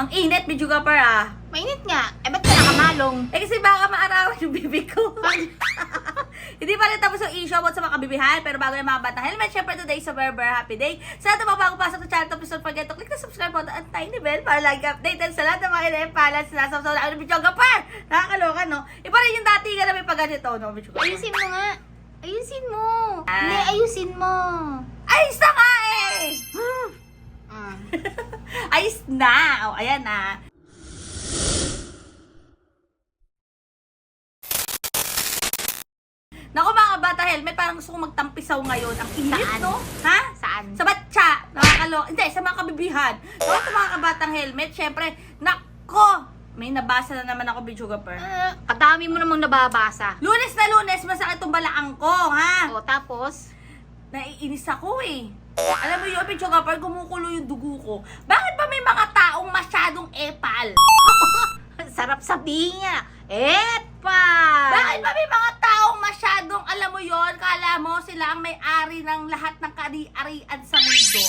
Ang init, Bijuga par ah. Mainit nga. Eh, ba't ka nakamalong? Eh kasi baka maarawan yung bibig ko. Hindi pa rin tapos yung issue about sa mga kabibihan. Pero bago yung mga bata helmet, syempre today is a very very happy day. Sa lahat ng mga bago pasok sa channel, please don't forget to click the subscribe button at tiny bell para lagi updated sa lahat ng mga inampalan sinasawsaw na ako ng Bijuga par. Nakakaloka, no? Iba rin yung dati ka na may pagganito, no, par? Ayusin mo nga. Ayusin mo. Ah. Hindi, ayusin mo. Ayos na nga eh! Mm. Ayos na! O, ayan na. Naku mga bata helmet, parang gusto kong magtampisaw ngayon. Ang init, Saan? no? Ha? Saan? Sa batsa. Nakakalo. Hindi, sa mga kabibihan. So, sa mga kabatang helmet, syempre, nako! May nabasa na naman ako, Bichuga Per. Ah, kadami mo namang nababasa. Lunes na lunes, masakit itong balaang ko, ha? O, tapos? Naiinis ako eh. Alam mo yun, Pichuga Par, gumukulo yung dugo ko. Bakit ba may mga taong masyadong epal? Sarap sabihin niya. Epa! Bakit ba may mga taong masyadong, alam mo yon kala mo sila ang may-ari ng lahat ng kari-arian sa mundo?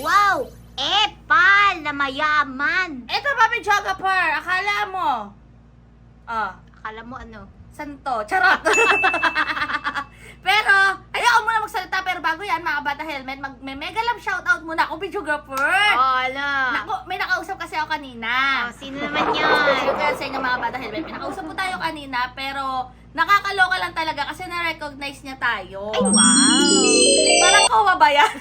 Wow! Epal na mayaman. Eto ba, Pichuga Par, akala mo? Ah, Akala mo ano? Santo, charot. pero, ayaw mo na magsalita, pero bago yan, mga bata helmet, mag may mega love shoutout muna ako, Par. Oh, ala. Naku, may nakausap kasi ako kanina. Oh, sino naman yan? ko yan sa inyo mga bata helmet. Pinakausap po tayo kanina, pero nakakaloka lang talaga kasi na-recognize niya tayo. Ay, wow! Parang kowa ba yan?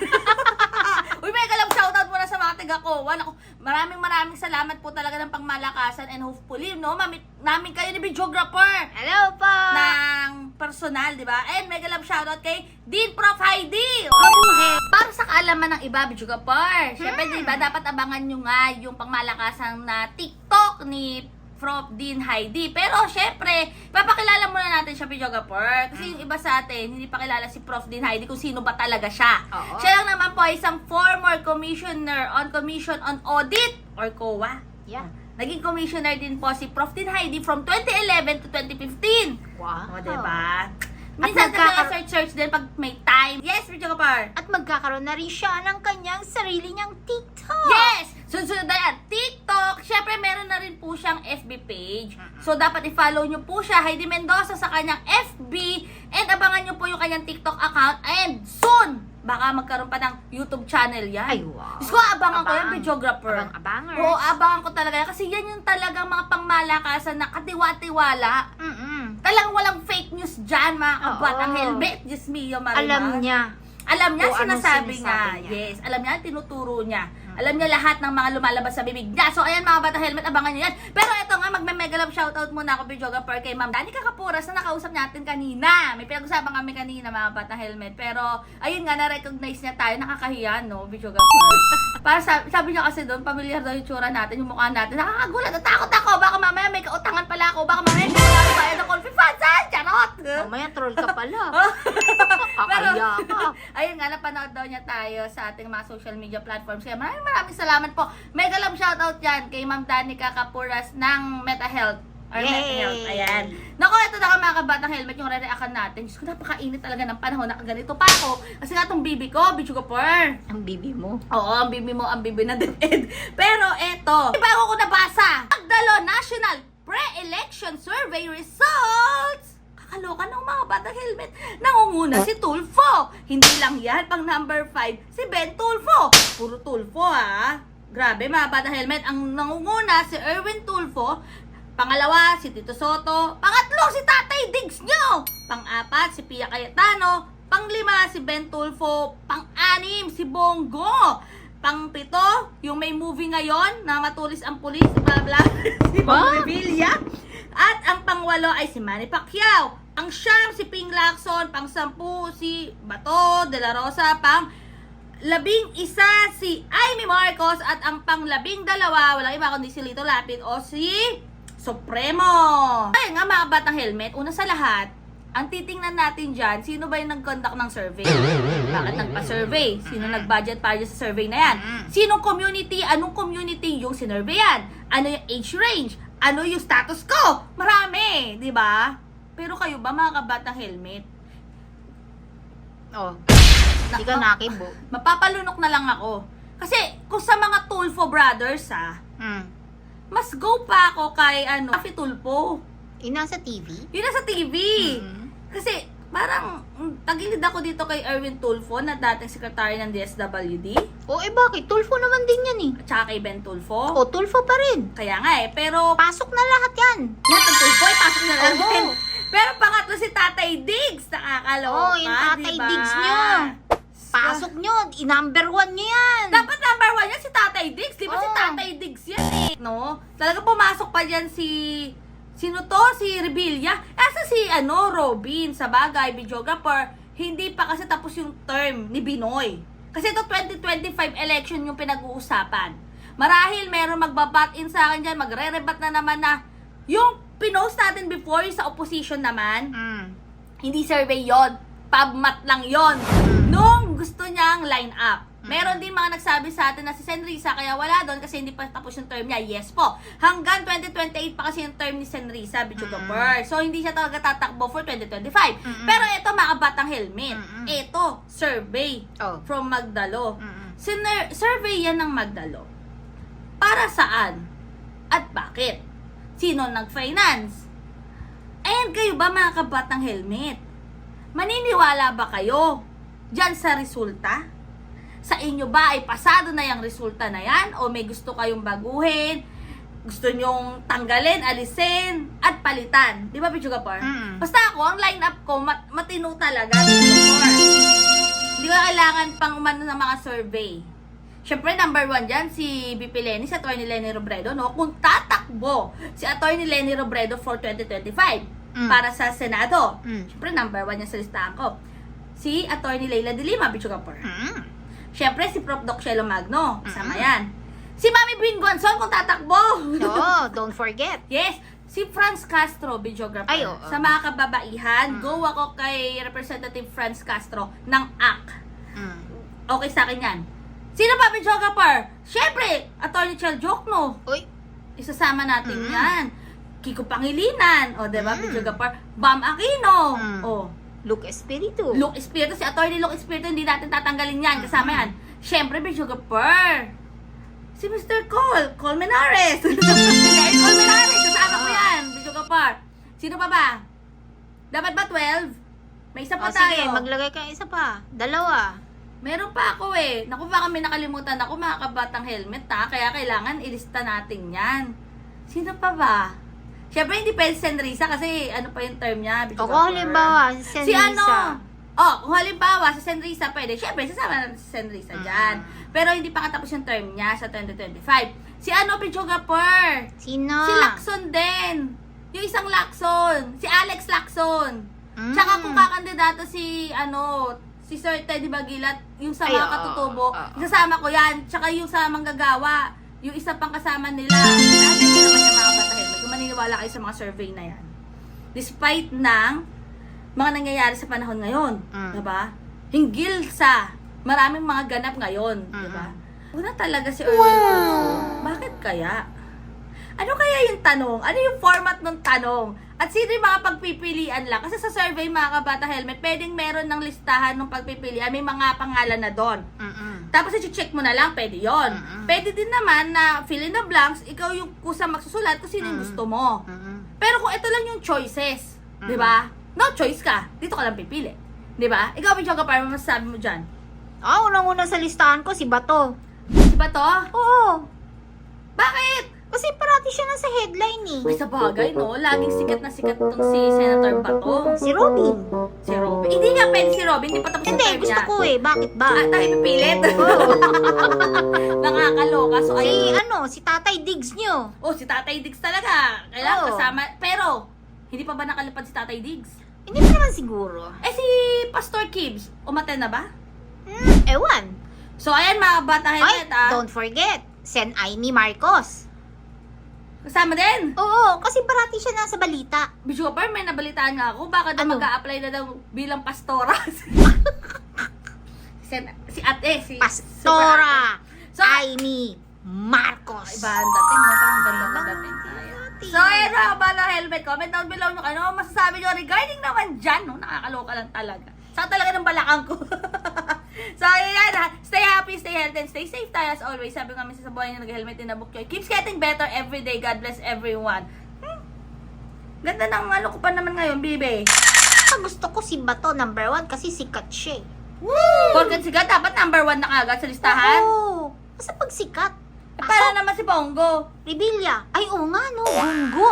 Uy, may kalam shoutout muna sa mga taga-kowa. Naku, maraming maraming salamat po talaga ng pangmalakasan and hopefully, no, mamit namin kayo ni videographer Hello po! ng personal, di ba? And mega love shoutout kay Dean Prof. Heidi! Mabuhay! Para sa kaalaman ng iba, Bijuga Par. Siyempre, Hmm. di ba, dapat abangan nyo nga yung pangmalakasang na TikTok ni Prof. Dean Heidi. Pero, syempre, papakilala muna natin siya, Bijuga Par. Kasi yung iba sa atin, hindi pa kilala si Prof. Dean Heidi kung sino ba talaga siya. Oo. Siya lang naman po ay isang former commissioner on Commission on Audit or COA. Yeah. Naging commissioner din po si Prof. Dean Heidi from 2011 to 2015. Wow. O, diba? Minsan kasi nagkaka- search-search din pag may time. Yes, Bicho Kapar. At magkakaroon na rin siya ng kanyang sarili niyang TikTok. Yes! Sunod na yan, TikTok. Siyempre, meron na rin po siyang FB page. So, dapat i-follow nyo po siya, Heidi Mendoza, sa kanyang FB. And abangan nyo po yung kanyang TikTok account. And soon, baka magkaroon pa ng YouTube channel yan. Ay, wow. Diyos ko, abangan ko yan, Abang. videographer. Abang-abangers. Oo, abangan ko talaga yan. Kasi yan yung talagang mga pangmalakasan na katiwa-tiwala. Mm-mm. Talagang walang fake news dyan, mga Oo. kabatang helmet. Diyos mio, Marimar. Alam niya. Alam niya, sinasabi, niya. niya. Yes, alam niya, tinuturo niya. Alam niya lahat ng mga lumalabas sa bibig niya. So, ayan mga bata helmet, abangan niyo yan. Pero ito nga, magme-mega love shoutout muna ako, Bijoga Per, kay Ma'am Dani Kakapuras na nakausap natin kanina. May pinag-usapan kami kanina, mga bata helmet. Pero, ayun nga, na-recognize niya tayo. Nakakahiya, no, Bijoga Per. Para sabi, sabi niya kasi doon, pamilyar daw yung tsura natin, yung mukha natin. Nakakagulat, natakot ako. Baka mamaya may kautangan pala ako. Baka mamaya hindi ko bayad ng Colby Funds, ha? Charot! Mamaya troll ka pala. Pero, Kakaya ka. ayun nga, napanood daw niya tayo sa ating mga social media platforms. Kaya maraming maraming salamat po. Mega love shoutout yan kay Ma'am Danica Kapuras ng Meta Health. Or Yay! Meta Health. Ayan. Naku, ito na ka mga kabatang helmet yung re-reaction natin. Diyos ko, napakainit talaga ng panahon. Nakaganito pa ako. Kasi nga itong bibi ko, bichuga por. Ang bibi mo. Oo, ang bibi mo, ang bibi na DepEd. Pero eto, bago ko nabasa, Magdalo National Pre-Election Survey Results! Kakaloka ng mga batang helmet. Nangunguna si Tulfo. Hindi lang yan, pang number 5, si Ben Tulfo. Puro Tulfo ha. Grabe mga batang helmet. Ang nangunguna si Erwin Tulfo. Pangalawa, si Tito Soto. Pangatlo, si Tatay Diggs nyo. Pang-apat, si Pia Cayetano. Panglima, si Ben Tulfo. Pang-anim, si Bongo. Pang-pito, yung may movie ngayon na matulis ang pulis, bla bla, si Bong? Revilla. At ang pangwalo ay si Manny Pacquiao. Ang siyam, si Ping Lacson. Pang-sampu, si Bato de la Rosa. Pang labing isa si Amy Marcos at ang panglabing dalawa, walang iba kundi si Lito Lapid o si Supremo. Ayun nga mga batang helmet, una sa lahat, ang titingnan natin dyan, sino ba yung nag-conduct ng survey? Bakit nagpa-survey? Sino nag-budget para sa survey na yan? Sinong community? Anong community yung sinurveyan? Ano yung age range? Ano yung status ko? Marami, di ba? Pero kayo ba mga kabatang helmet? Oh. Hindi ka nakibo. Mapapalunok na lang ako. Kasi kung sa mga Tulfo brothers ah, Mm. mas go pa ako kay, ano, Rafi Tulfo. Yung nasa TV? Yun nasa TV. Mm. Kasi, parang, mm, tagilid ako dito kay Erwin Tulfo, na dating sekretary ng DSWD. O eh bakit? Tulfo naman din yan eh. At saka kay Ben Tulfo. O, Tulfo pa rin. Kaya nga eh, pero Pasok na lahat yan. lahat ng Tulfo ay pasok na lang Oo. Pero pangatlo si Tatay Diggs, nakakaloka, Oo, yung Tatay diba? Diggs nyo. Pasok nyo. I-number one nyo yan. Dapat number one yan si Tatay Diggs. Di ba si Oo. Tatay Diggs yan eh? No? Talaga pumasok pa dyan si... Sino to? Si Revilla. Asa si ano, Robin, sa bagay, videographer. Hindi pa kasi tapos yung term ni Binoy. Kasi ito 2025 election yung pinag-uusapan. Marahil meron magbabat in sa akin dyan, magre-rebat na naman na yung pinost natin before sa opposition naman, Mm. hindi survey yon pubmat lang yon nung gusto niyang line up. Meron din mga nagsabi sa atin na si Senrisa kaya wala doon kasi hindi pa tapos yung term niya. Yes po. Hanggang 2028 pa kasi yung term ni Senrisa, Bicho Mm. Gopher. So, hindi siya talaga tatakbo for 2025. Mm-mm. Pero ito, mga batang helmet. Mm-mm. Ito, survey Oh. from Magdalo. Mm-mm. Siner- survey yan ng Magdalo. Para saan? At bakit? Sino nag-finance? And kayo ba mga kabatang helmet? Maniniwala ba kayo dyan sa resulta? Sa inyo ba ay pasado na yung resulta na yan? O may gusto kayong baguhin? Gusto nyong tanggalin, alisin, at palitan? Di ba, Pichugapar? Mm. Basta ako, ang line-up ko, mat- matino talaga. Hindi ko kailangan pang umano ng mga survey. Siyempre, number one dyan, si BP Lenny, si Atty. Lenny Robredo, no? Kung tatakbo si Atty. Lenny Robredo for 2025 Mm. para sa Senado. Mm. Siyempre, number one yan sa listahan ko. Si Atty. Leila de Lima, Bichugapur. Mm. Siyempre, si Prof. Doc Shelo Magno, kasama Mm. yan. Si Mami Bing Gonzon, kung tatakbo. Oo, don't forget. yes, si Franz Castro, videographer. Ay, oo. Sa mga kababaihan, Mm. go ako kay Representative Franz Castro ng AC. Mm. Okay sa akin yan. Sino pa videographer? Siyempre, Attorney Chel Jokno. Uy, Isasama natin Mm. yan. Kiko Pangilinan. O, diba, Mm. videographer? Bam Aquino. Mm. O, Luke Espiritu. Luke Espiritu. Si Attorney Luke Espiritu, hindi natin tatanggalin yan. Kasama Mm. yan. Siyempre, videographer. Si Mr. Cole. Cole Menares. si Larry Cole Menares. Kasama ko yan. Videographer. Sino pa ba? Dapat ba 12? May isa pa Oh, sige, tayo. maglagay ka isa pa. Dalawa. Meron pa ako eh. Naku, baka may nakalimutan ako mga kabatang helmet ha. Kaya kailangan ilista natin yan. Sino pa ba? Siyempre, hindi pwede si Senrisa kasi ano pa yung term niya. O kung halimbawa, si Si Senrisa. ano? Oh, kung halimbawa, si Senrisa pwede. Siyempre, sasama natin si Senrisa dyan. Pero hindi pa katapos yung term niya sa 2025. Si ano, Pichogapur? Sino? Si Lacson din. Yung isang Lacson. Si Alex Lacson. Mm. Tsaka kung kakandidato si, ano, si Sir Teddy Bagilat, yung sa Ay, mga oo, katutubo, oo. isasama ko yan. Tsaka yung sa manggagawa, yung isa pang kasama nila. Natin ko naman yung mga bata helmet. Kung maniniwala kayo sa mga survey na yan. Despite ng mga nangyayari sa panahon ngayon, Mm. diba? Hinggil sa maraming mga ganap ngayon, Mm-mm. diba? Una talaga si Erwin Tulfo. Bakit kaya? Ano kaya yung tanong? Ano yung format ng tanong? At sino yung mga pagpipilian lang? Kasi sa survey mga kabata helmet, pwedeng meron ng listahan ng pagpipilian. May mga pangalan na doon. Mm-mm. Tapos i-check mo na lang, pwede yon. Mm-mm. Pwede din naman na fill in the blanks, ikaw yung kusang magsusulat kung sino yung gusto mo. Mm-mm. Pero kung ito lang yung choices, di ba? No choice ka. Dito ka lang pipili. Di ba? Ikaw, Bichoga, para masasabi mo dyan. Ah, unang-una sa listahan ko, si Bato. Di ba to? Oo. Bakit? Kasi parati siya nasa headline eh. Ay, sa bagay, no? Laging sikat na sikat tong si Senator Bato. Si Robin. Si Robin. Hindi nga pwede si Robin. Hindi pa tapos yung Hindi, term gusto niya. ko eh. Bakit ba? Ah, tayo pipilit. Nakakaloka. So, Si ayun. ano, si Tatay Diggs nyo. Oh, si Tatay Diggs talaga. Kailangan Oo. kasama. Pero, hindi pa ba nakalipad si Tatay Diggs? Hindi pa naman siguro. Eh, si Pastor Kibbs, umaten na ba? Hmm, ewan. So, ayan mga bata Ay, helmet, ah. don't forget. Sen Aimee Marcos. Kasama din. Oo, kasi parati siya nasa balita. Bishopper, may nabalitaan nga ako. Baka daw Ano? mag-a-apply na daw bilang pastora. si, si ate, si... Pastora So, Aimee Marcos. Iba ang dating mo, parang ganda ang dating. So, ayun mga bala helmet. Comment down below nyo ano masasabi nyo regarding naman dyan. No? Nakakaloka lang talaga. Sa talaga ng balakang ko. So, ayan ha. Stay happy, stay healthy, and stay safe tayo as always. Sabi ko kami sa buhay na nag-helmet in the book Keeps getting better every day. God bless everyone. Hmm. Ganda ng ano ko pa naman ngayon, bibe. Ah, gusto ko si Bato number one kasi sikat siya eh. Porket sigat, dapat number one na kagad sa listahan. Oo. Basta pag sikat. Eh, para naman si Bongo. Rebilla. Ay, oo nga no. Bunggo.